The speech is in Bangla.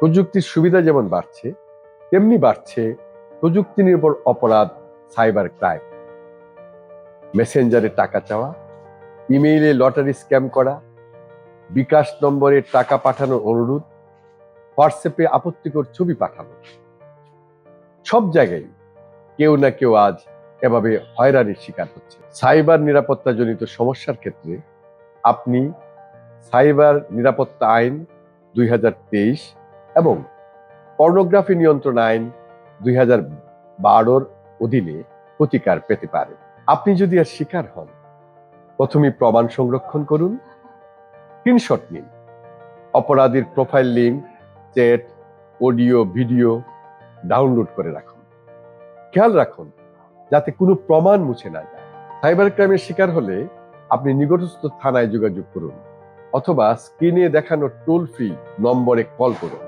প্রযুক্তির সুবিধা যেমন বাড়ছে, তেমনি বাড়ছে প্রযুক্তি নির্ভর অপরাধ, সাইবার ক্রাইম। মেসেঞ্জারে টাকা চাওয়া, ইমেইলে লটারি স্ক্যাম করা, বিকাশ নম্বরে টাকা পাঠানোর অনুরোধ, হোয়াটসঅ্যাপে আপত্তিকর ছবি পাঠানো। সব জায়গায় কেউ না কেউ আজ এভাবে হয়রানির শিকার হচ্ছে। সাইবার নিরাপত্তাজনিত সমস্যার ক্ষেত্রে আপনি সাইবার নিরাপত্তা আইন দুই হাজার তেইশ এবং পর্নোগ্রাফি নিয়ন্ত্রণ আইন দুই হাজার বারোর অধীনে প্রতিকার পেতে পারেন আপনি যদি আর শিকার হন প্রথমে প্রমাণ সংরক্ষণ করুন, স্ক্রিনশট নিন, অপরাধীর profile link chat, audio, video download করে রাখুন। খেয়াল রাখুন, যাতে কোনো প্রমাণ মুছে না যায়। সাইবার ক্রাইমের শিকার হলে আপনি নিকটস্থ থানায় যোগাযোগ করুন, অথবা স্ক্রিনে দেখানো টোল ফ্রি নম্বরে কল করুন।